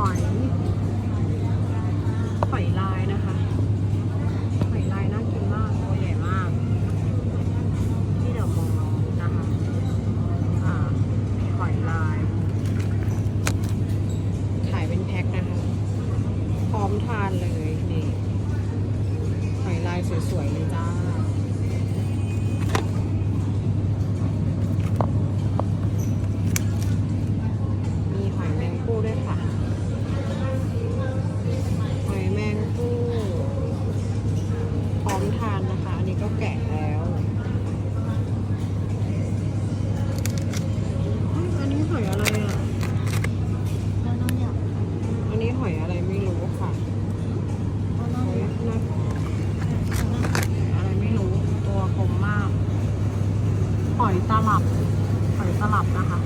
หอยหอยลายนะคะหอยลายน่ากินมากตัวใหญ่มาก ที่เดี๋ยวมองนะคะอ่าหอยลายขายเป็นแพ็คนะคะพร้อมทานเลยนี่หอยลายสวยๆเลยจ้า้นทานนะคะ อันนี้ก็แกะแล้วอันนี้หอยอะไรอะอันนี้หอยอะไรไม่รู้ค่ะแล้วน้อะไรไม่รู้ ตัวคมมาก หอยตลับ หอยตลับนะคะ